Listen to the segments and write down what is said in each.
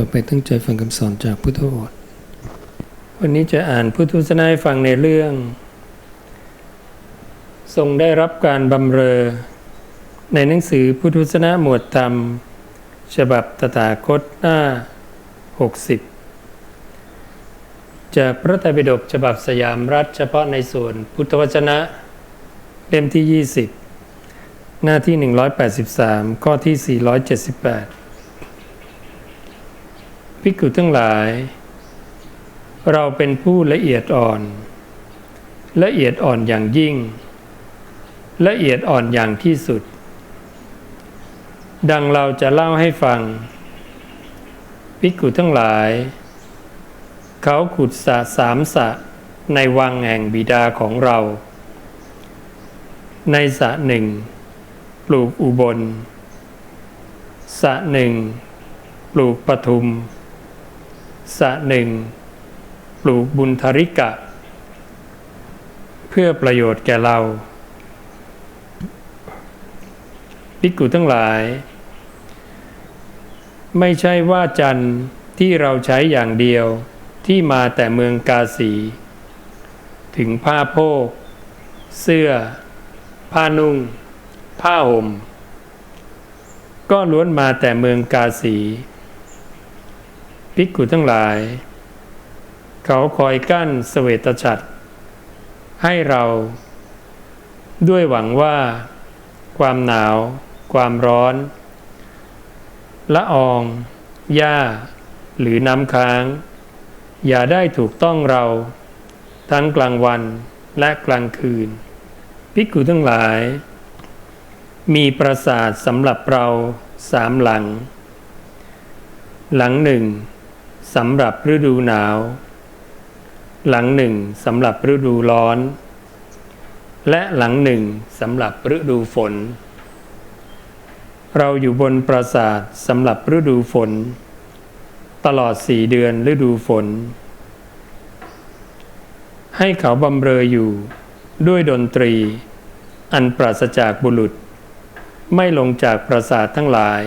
ต่อไปตั้งใจฟังคำสอนจากพุทธโอษวันนี้จะอ่านพุทธวจนะให้ฟังในเรื่อง ทรงได้รับการบำเรอ ในหนังสือพุทธวจนะหมวดธรรม ฉบับตถาคตหน้า 60 จากพระไตรปิฎกฉบับสยามรัฐเฉพาะในส่วนพุทธวจนะ เล่มที่ 20 หน้าที่ 183 ข้อที่ 478 ภิกขุทั้งหลาย เราเป็นผู้ละเอียดอ่อน ละเอียดอ่อนอย่างยิ่ง ละเอียดอ่อนอย่างที่สุด ดังเราจะเล่าให้ฟัง ภิกขุทั้งหลาย เขาขุดสะสามสะในวังแห่งบิดาของเรา ในสะหนึ่ง ปลูกอุบลสะหนึ่งปลูกปทุม สะหนึ่งปลูกบุญธริกะ เพื่อประโยชน์แก่เราภิกขุทั้งหลาย ไม่ใช่ว่าจันทร์ที่เราใช้อย่างเดียวที่มาแต่เมืองกาสี ถึงผ้าโพก เสื้อ ผ้านุ่ง ผ้าห่ม ก็ล้วนมาแต่เมืองกาสี ภิกขุทั้งหลาย เขาคอยกั้นสเวตฉัตรให้เรา ด้วยหวังว่า ความหนาว ความร้อน ละออง หญ้า หรือน้ำค้าง อย่าได้ถูกต้องเรา ทั้งกลางวันและกลางคืน ภิกขุทั้งหลาย มีปราสาทสำหรับเราสามหลัง หลังหนึ่ง สำหรับฤดูหนาว หลังหนึ่งสำหรับฤดูร้อน และหลังหนึ่งสำหรับฤดูฝน เราอยู่บนปราสาทสำหรับฤดูฝน ตลอดสี่เดือนฤดูฝน ให้เขาบำเรออยู่ด้วยดนตรี อันปราศจากบุรุษ ไม่ลงจากปราสาททั้งหลาย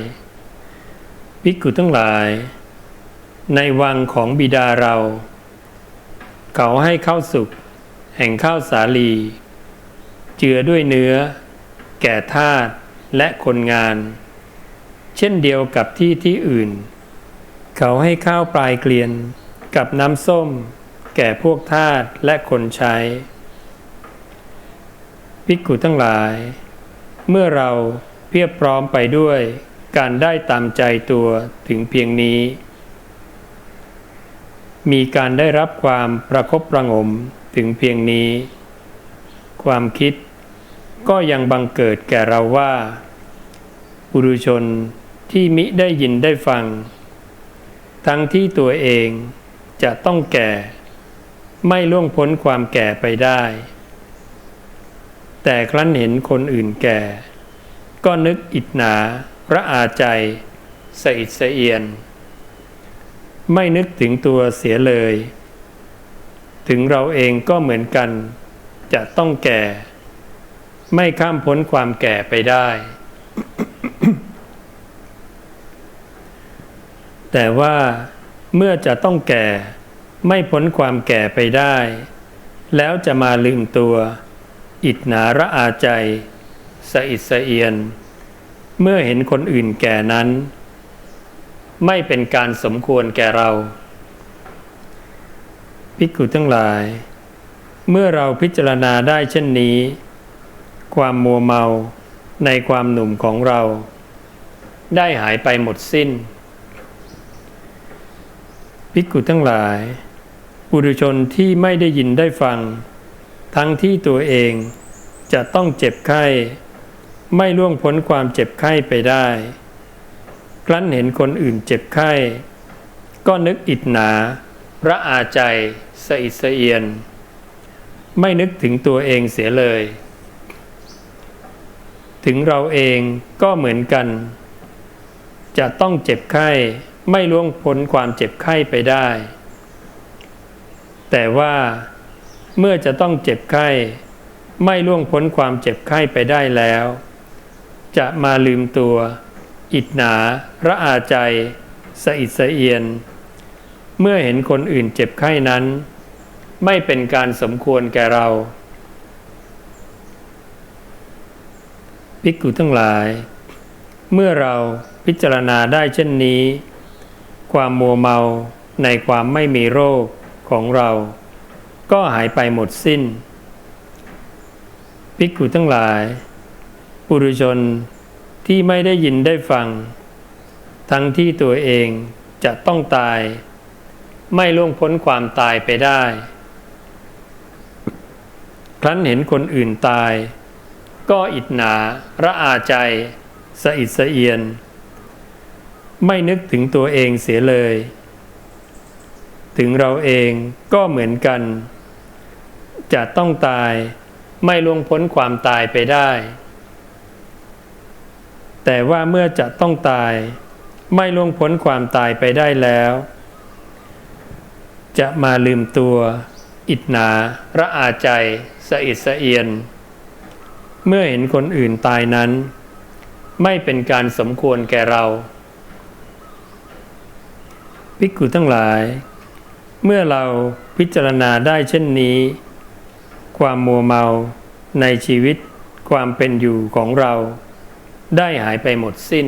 ภิกขุทั้งหลาย ในวังของบิดาเรา เขาให้ข้าวสุกแห่งข้าวสาลี เจือด้วยเนื้อ แก่ทาสและคนงาน เช่นเดียวกับที่ที่อื่น เขาให้ข้าวปลายเกลียนกับน้ำส้ม แก่พวกทาสและคนใช้ภิกขุทั้งหลาย เมื่อเราเพียบพร้อมไปด้วยการได้ตามใจตัวถึงเพียงนี้ มีการได้รับความประครบประงมถึงเพียงนี้ ความคิดก็ยังบังเกิดแก่เราว่าบุรุชนที่มิได้ยินได้ฟัง ทั้งที่ตัวเองจะต้องแก่ ไม่ล่วงพ้นความแก่ไปได้ แต่ครั้นเห็นคนอื่นแก่ ก็นึกอิดหนาพระอาใจสะอิดสะเอียน ไม่นึกถึงตัวเสียเลย ถึงเราเองก็เหมือนกัน จะต้องแก่ ไม่ข้ามพ้นความแก่ไปได้ แต่ว่าเมื่อจะต้องแก่ ไม่พ้นความแก่ไปได้ แล้วจะมาลืมตัว อิดหนาระอาใจสะอิดสะเอียน เมื่อเห็นคนอื่นแก่นั้น ไม่เป็นการสมควรแก่เรา ภิกขุทั้งหลาย เมื่อเราพิจารณาได้เช่นนี้ ความมัวเมาในความหนุ่มของเรา ได้หายไปหมดสิ้น ภิกขุทั้งหลาย ปุถุชนที่ไม่ได้ยินได้ฟัง ทั้งที่ตัวเองจะต้องเจ็บไข้ ไม่ล่วงพ้นความเจ็บไข้ไปได้ ครั้นเห็นคนอื่นเจ็บไข้ ก็นึกอิดหนาพระอาใจสะอิดสะเอียน ไม่นึกถึงตัวเองเสียเลย ถึงเราเองก็เหมือนกัน จะต้องเจ็บไข้ไม่ล่วงพ้นความเจ็บไข้ไปได้ แต่ว่าเมื่อจะต้องเจ็บไข้ ไม่ล่วงพ้นความเจ็บไข้ไปได้แล้ว จะมาลืมตัว อิดหนา ระอาใจ สะอิดสะเอียน เมื่อเห็นคนอื่นเจ็บไข้นั้น ไม่เป็นการสมควรแก่เราภิกขุทั้งหลาย เมื่อเราพิจารณาได้เช่นนี้ ความมัวเมาในความไม่มีโรคของเรา ก็หายไปหมดสิ้นภิกขุทั้งหลาย ปุถุชน ที่ไม่ได้ยินได้ฟัง ทั้งที่ตัวเองจะต้องตาย ไม่ล่วงพ้นความตายไปได้ ครั้นเห็นคนอื่นตาย ก็อิดหนาระอาใจ สะอิดสะเอียน ไม่นึกถึงตัวเองเสียเลย ถึงเราเองก็เหมือนกัน จะต้องตายไม่ล่วงพ้นความตายไปได้ แต่ว่าเมื่อจะต้องตาย ไม่ล่วงพ้นความตายไปได้แล้ว จะมาลืมตัว อิดหนาระอาใจสะอิดสะเอียน เมื่อเห็นคนอื่นตายนั้น ไม่เป็นการสมควรแก่เราภิกขุทั้งหลาย เมื่อเราพิจารณาได้เช่นนี้ ความมัวเมาในชีวิตความเป็นอยู่ของเรา ได้หายไปหมดสิ้น